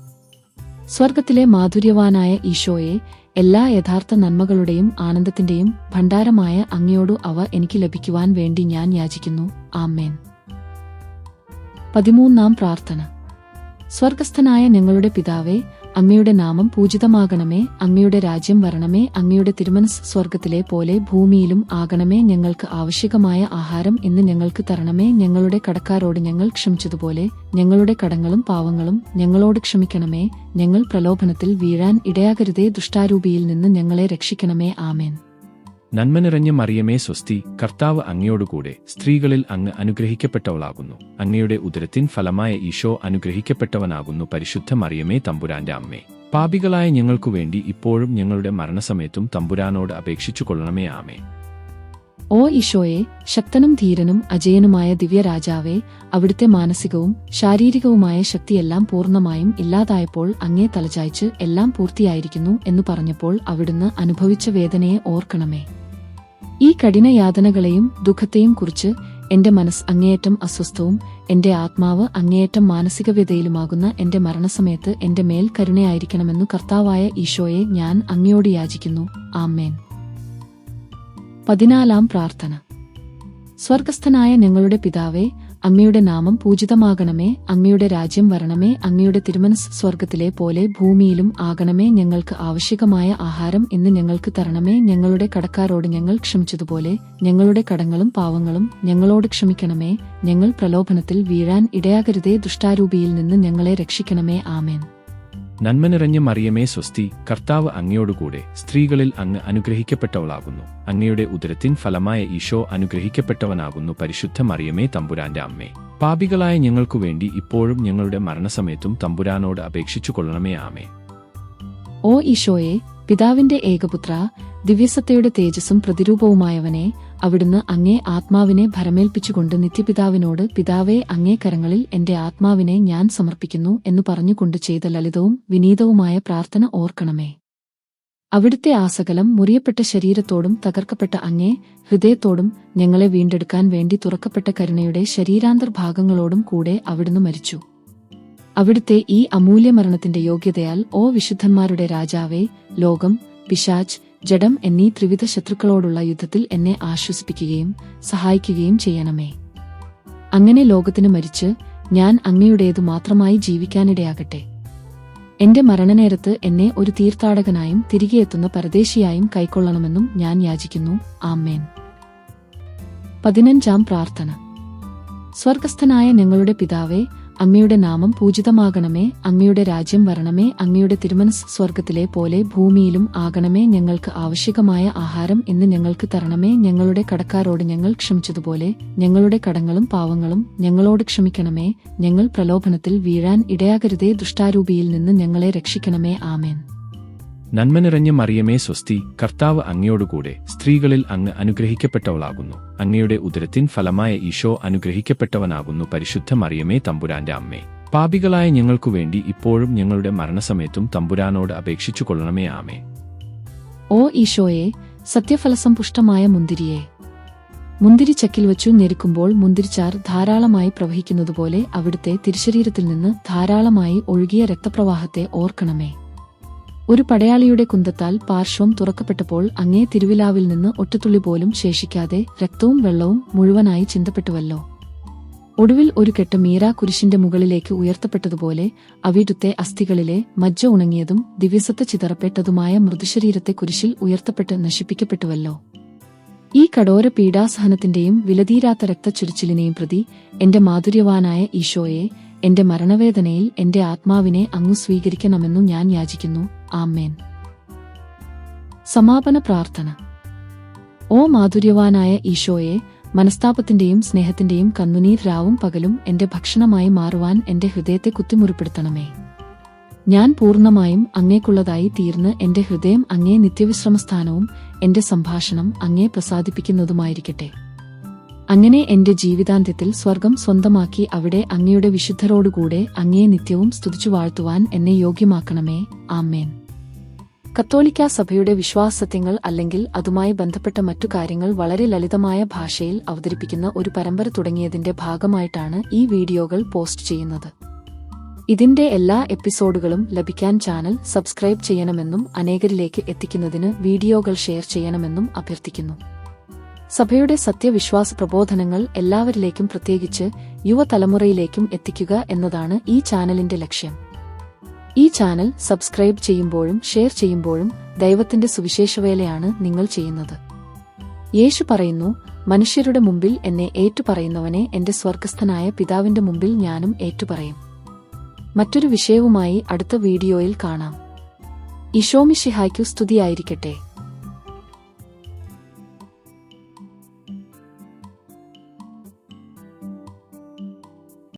സ്വർഗത്തിലെ മാധുര്യവാനായ ഈശോയെ എല്ലാ യഥാർത്ഥ നന്മകളുടെയും ആനന്ദത്തിന്റെയും ഭണ്ഡാരമായ അങ്ങയോടു അവ എനിക്ക് ലഭിക്കുവാൻ വേണ്ടി ഞാൻ യാചിക്കുന്നു. ആമേൻ. പതിമൂന്നാം പ്രാർത്ഥന. സ്വർഗസ്ഥനായ ഞങ്ങളുടെ പിതാവേ അങ്ങയുടെ നാമം പൂജിതമാകണമേ അങ്ങയുടെ രാജ്യം വരണമേ അങ്ങയുടെ തിരുമനസ് സ്വർഗത്തിലെ പോലെ ഭൂമിയിലും ആകണമേ ഞങ്ങൾക്ക് ആവശ്യകമായ ആഹാരം ഇന്ന് ഞങ്ങൾക്ക് തരണമേ ഞങ്ങളുടെ കടക്കാരോട് ഞങ്ങൾ ക്ഷമിച്ചതുപോലെ ഞങ്ങളുടെ കടങ്ങളും പാവങ്ങളും ഞങ്ങളോട് ക്ഷമിക്കണമേ ഞങ്ങൾ പ്രലോഭനത്തിൽ വീഴാൻ ഇടയാകരുതേ ദുഷ്ടാരൂപിയിൽ നിന്ന് ഞങ്ങളെ രക്ഷിക്കണമേ ആമേൻ. നന്മ നിറഞ്ഞ മറിയമേ സ്വസ്തി കർത്താവ് അങ്ങയോടുകൂടെ സ്ത്രീകളിൽ അങ്ങ് അനുഗ്രഹിക്കപ്പെട്ടവളാകുന്നു. അങ്ങയുടെ ഉദരത്തിൻ ഫലമായ ഈശോ അനുഗ്രഹിക്കപ്പെട്ടവനാകുന്നു പരിശുദ്ധ മറിയമേ തമ്പുരാന്റെ അമ്മേ. പാപികളായ ഞങ്ങൾക്കു വേണ്ടി ഇപ്പോഴും ഞങ്ങളുടെ മരണസമയത്തും തമ്പുരാനോട് അപേക്ഷിച്ചു കൊള്ളണമേ ആമേ ഓ ഈശോയെ ശക്തനും ധീരനും അജയനുമായ ദിവ്യരാജാവേ അവിടുത്തെ മാനസികവും ശാരീരികവുമായ ശക്തിയെല്ലാം പൂർണമായും ഇല്ലാതായപ്പോൾ അങ്ങേ തലചായ്ച്ച് എല്ലാം പൂർത്തിയായിരിക്കുന്നു എന്ന് പറഞ്ഞപ്പോൾ അവിടുന്ന് അനുഭവിച്ച വേദനയെ ഓർക്കണമേ. ഈ കഠിനയാതനകളെയും ദുഃഖത്തെയും കുറിച്ച് എന്റെ മനസ്സ് അങ്ങേയറ്റം അസ്വസ്ഥവും എന്റെ ആത്മാവ് അങ്ങേയറ്റം മാനസിക വ്യതയിലുമാകുന്ന എന്റെ മരണസമയത്ത് എന്റെ മേൽ കരുണയായിരിക്കണമെന്നു കർത്താവായ ഈശോയെ ഞാൻ അങ്ങയോട് യാചിക്കുന്നു. ആമേൻ. പതിനാലാം പ്രാർത്ഥന. സ്വർഗസ്ഥനായ ഞങ്ങളുടെ പിതാവേ അങ്ങയുടെ നാമം പൂജിതമാകണമേ അങ്ങയുടെ രാജ്യം വരണമേ അങ്ങയുടെ തിരുമനസ് സ്വർഗത്തിലെ പോലെ ഭൂമിയിലും ആകണമേ ഞങ്ങൾക്ക് ആവശ്യകമായ ആഹാരം ഇന്ന് ഞങ്ങൾക്ക് തരണമേ ഞങ്ങളുടെ കടക്കാരോട് ഞങ്ങൾ ക്ഷമിച്ചതുപോലെ ഞങ്ങളുടെ കടങ്ങളും പാവങ്ങളും ഞങ്ങളോട് ക്ഷമിക്കണമേ ഞങ്ങൾ പ്രലോഭനത്തിൽ വീഴാൻ ഇടയാകരുതേ ദുഷ്ടാരൂപിയിൽ നിന്ന് ഞങ്ങളെ രക്ഷിക്കണമേ ആമേൻ. നന്മ നിറഞ്ഞ മറിയമേ സ്വസ്തി കർത്താവ് അങ്ങയോടുകൂടെ സ്ത്രീകളിൽ അങ്ങ് അനുഗ്രഹിക്കപ്പെട്ടവളാകുന്നു. അങ്ങയുടെ ഉദരത്തിൻ ഫലമായ ഈശോ അനുഗ്രഹിക്കപ്പെട്ടവനാകുന്നു പരിശുദ്ധ മറിയമേ തമ്പുരാന്റെ അമ്മേ. പാപികളായ ഞങ്ങൾക്കു വേണ്ടി ഇപ്പോഴും ഞങ്ങളുടെ മരണസമയത്തും തമ്പുരാനോട് അപേക്ഷിച്ചു കൊള്ളണമേ ആമേ ഓ ഈശോയെ പിതാവിന്റെ ഏകപുത്ര ദിവ്യസത്തയുടെ തേജസ്സും പ്രതിരൂപവുമായവനെ അവിടുന്ന് അങ്ങേ ആത്മാവിനെ ഭരമേൽപ്പിച്ചുകൊണ്ട് നിത്യപിതാവിനോട് പിതാവേ അങ്ങേ കരങ്ങളിൽ എന്റെ ആത്മാവിനെ ഞാൻ സമർപ്പിക്കുന്നു എന്നു പറഞ്ഞുകൊണ്ട് ചെയ്ത ലളിതവും വിനീതവുമായ പ്രാർത്ഥന ഓർക്കണമേ. അവിടുത്തെ ആസകലം മുറിയപ്പെട്ട ശരീരത്തോടും തകർക്കപ്പെട്ട അങ്ങേ ഹൃദയത്തോടും ഞങ്ങളെ വീണ്ടെടുക്കാൻ വേണ്ടി തുറക്കപ്പെട്ട കരുണയുടെ ശരീരാന്തർഭാഗങ്ങളോടും കൂടെ അവിടുന്ന് മരിച്ചു. അവിടുത്തെ ഈ അമൂല്യമരണത്തിന്റെ യോഗ്യതയാൽ ഓ വിശുദ്ധന്മാരുടെ രാജാവേ ലോകം പിശാജ് ജഡം എന്നീ ത്രിവിധ ശത്രുക്കളോടുള്ള യുദ്ധത്തിൽ എന്നെ ആശ്വസിപ്പിക്കുകയും സഹായിക്കുകയും ചെയ്യണമേ. അങ്ങനെ ലോകത്തിന് മരിച്ച് ഞാൻ അങ്ങയുടേതു മാത്രമായി ജീവിക്കാനിടയാകട്ടെ. എന്റെ മരണനേരത്ത് എന്നെ ഒരു തീർത്ഥാടകനായും തിരികെ എത്തുന്ന പരദേശിയായും കൈക്കൊള്ളണമെന്നും ഞാൻ യാചിക്കുന്നു. ആമേൻ. പതിനഞ്ചാം പ്രാർത്ഥന. സ്വർഗസ്ഥനായ ഞങ്ങളുടെ പിതാവേ അങ്ങയുടെ നാമം പൂജിതമാകണമേ അങ്ങയുടെ രാജ്യം വരണമേ അങ്ങയുടെ തിരുമനസ് സ്വർഗത്തിലെ പോലെ ഭൂമിയിലും ആകണമേ ഞങ്ങൾക്ക് ആവശ്യകമായ ആഹാരം ഇന്ന് ഞങ്ങൾക്ക് തരണമേ ഞങ്ങളുടെ കടക്കാരോട് ഞങ്ങൾ ക്ഷമിച്ചതുപോലെ ഞങ്ങളുടെ കടങ്ങളും പാവങ്ങളും ഞങ്ങളോട് ക്ഷമിക്കണമേ ഞങ്ങൾ പ്രലോഭനത്തിൽ വീഴാൻ ഇടയാകരുതേ ദുഷ്ടാരൂപിയിൽ നിന്ന് ഞങ്ങളെ രക്ഷിക്കണമേ ആമേൻ. നന്മ നിറഞ്ഞ മറിയമേ സ്വസ്തി കർത്താവ് അങ്ങയോടുകൂടെ സ്ത്രീകളിൽ അങ്ങ് അനുഗ്രഹിക്കപ്പെട്ടവളാകുന്നു. അങ്ങയുടെ ഉദരത്തിൻ ഫലമായ ഈശോ അനുഗ്രഹിക്കപ്പെട്ടവനാകുന്നു പരിശുദ്ധ മറിയമേ തമ്പുരാന്റെ അമ്മേ. പാപികളായ ഞങ്ങൾക്കു വേണ്ടി ഇപ്പോഴും ഞങ്ങളുടെ മരണസമയത്തും തമ്പുരാനോട് അപേക്ഷിച്ചു കൊള്ളണമേ ആമേ. ഓ ഈശോയെ സത്യഫലസമ്പുഷ്ടമായ മുന്തിരിയെ. മുന്തിരി ചക്കിൽ വച്ചു ഞെരുക്കുമ്പോൾ മുന്തിരിച്ചാർ ധാരാളമായി പ്രവഹിക്കുന്നതുപോലെ അവിടുത്തെ തിരുശരീരത്തിൽ നിന്ന് ധാരാളമായി ഒഴുകിയ രക്തപ്രവാഹത്തെ ഓർക്കണമേ. ഒരു പടയാളിയുടെ കുന്തത്താൽ പാർശ്വം തുറക്കപ്പെട്ടപ്പോൾ അങ്ങേ തിരുവിലാവിൽ നിന്ന് ഒറ്റത്തുള്ളി പോലും ശേഷിക്കാതെ രക്തവും വെള്ളവും മുഴുവനായി ചിന്തപ്പെട്ടുവല്ലോ. ഒടുവിൽ ഒരു കെട്ട് മീരാ കുരിശിന്റെ മുകളിലേക്ക് ഉയർത്തപ്പെട്ടതുപോലെ അവിടുത്തെ അസ്ഥികളിലെ മജ്ജ ഉണങ്ങിയതും ദിവ്യസത്ത ചിതറപ്പെട്ടതുമായ മൃതശരീരത്തെ കുരിശിൽ ഉയർത്തപ്പെട്ട് നശിപ്പിക്കപ്പെട്ടുവല്ലോ. ഈ കടോര പീഡാസഹനത്തിന്റെയും വിലതീരാത്ത രക്തച്ചുരിച്ചിലിനെയും പ്രതി എന്റെ മാധുര്യവാനായ ഈശോയെ എന്റെ മരണവേദനയിൽ എന്റെ ആത്മാവിനെ അങ്ങു സ്വീകരിക്കണമെന്നു ഞാൻ യാചിക്കുന്നു. ആമേൻ. സമാപന പ്രാർത്ഥന. ഓ മാധുര്യവാനായ ഈശോയെ മനസ്താപത്തിന്റെയും സ്നേഹത്തിന്റെയും കണ്ണുനീർ രാവും പകലും എന്റെ ഭക്ഷണമായി മാറുവാൻ എന്റെ ഹൃദയത്തെ കുത്തിമുറിപ്പെടുത്തണമേ. ഞാൻ പൂർണമായും അങ്ങേക്കുള്ളതായി തീർന്ന് എന്റെ ഹൃദയം അങ്ങേ നിത്യവിശ്രമസ്ഥാനവും എന്റെ സംഭാഷണം അങ്ങേ പ്രസാദിപ്പിക്കുന്നതുമായിരിക്കട്ടെ. അങ്ങനെ എന്റെ ജീവിതാന്ത്യത്തിൽ സ്വർഗം സ്വന്തമാക്കി അവിടെ അങ്ങയുടെ വിശുദ്ധരോടുകൂടെ അങ്ങേ നിത്യവും സ്തുതിച്ചു വാഴ്ത്തുവാൻ എന്നെ യോഗ്യമാക്കണമേ. ആമേൻ. കത്തോലിക്ക സഭയുടെ വിശ്വാസത്യങ്ങൾ അല്ലെങ്കിൽ അതുമായി ബന്ധപ്പെട്ട മറ്റു കാര്യങ്ങൾ വളരെ ലളിതമായ ഭാഷയിൽ അവതരിപ്പിക്കുന്ന ഒരു പരമ്പര തുടങ്ങിയതിന്റെ ഭാഗമായിട്ടാണ് ഈ വീഡിയോകൾ പോസ്റ്റ് ചെയ്യുന്നത്. ഇതിന്റെ എല്ലാ എപ്പിസോഡുകളും ലഭിക്കാൻ ചാനൽ സബ്സ്ക്രൈബ് ചെയ്യണമെന്നും അനേകരിലേക്ക് എത്തിക്കുന്നതിന് വീഡിയോകൾ ഷെയർ ചെയ്യണമെന്നും അഭ്യർത്ഥിക്കുന്നു. സഭയുടെ സത്യവിശ്വാസ പ്രബോധനങ്ങൾ എല്ലാവരിലേക്കും പ്രത്യേകിച്ച് യുവതലമുറയിലേക്കും എത്തിക്കുക എന്നതാണ് ഈ ചാനലിന്റെ ലക്ഷ്യം. ഈ ചാനൽ സബ്സ്ക്രൈബ് ചെയ്യുമ്പോഴും ഷെയർ ചെയ്യുമ്പോഴും ദൈവത്തിന്റെ സുവിശേഷവേലയാണ് നിങ്ങൾ ചെയ്യുന്നത്. യേശു പറയുന്നു മനുഷ്യരുടെ മുമ്പിൽ എന്നെ ഏറ്റുപറയുന്നവനെ എന്റെ സ്വർഗസ്ഥനായ പിതാവിന്റെ മുമ്പിൽ ഞാനും ഏറ്റുപറയും. മറ്റൊരു വിഷയവുമായി അടുത്ത വീഡിയോയിൽ കാണാം. ഇഷോമിഷിഹായ്ക്കു സ്തുതിയായിരിക്കട്ടെ.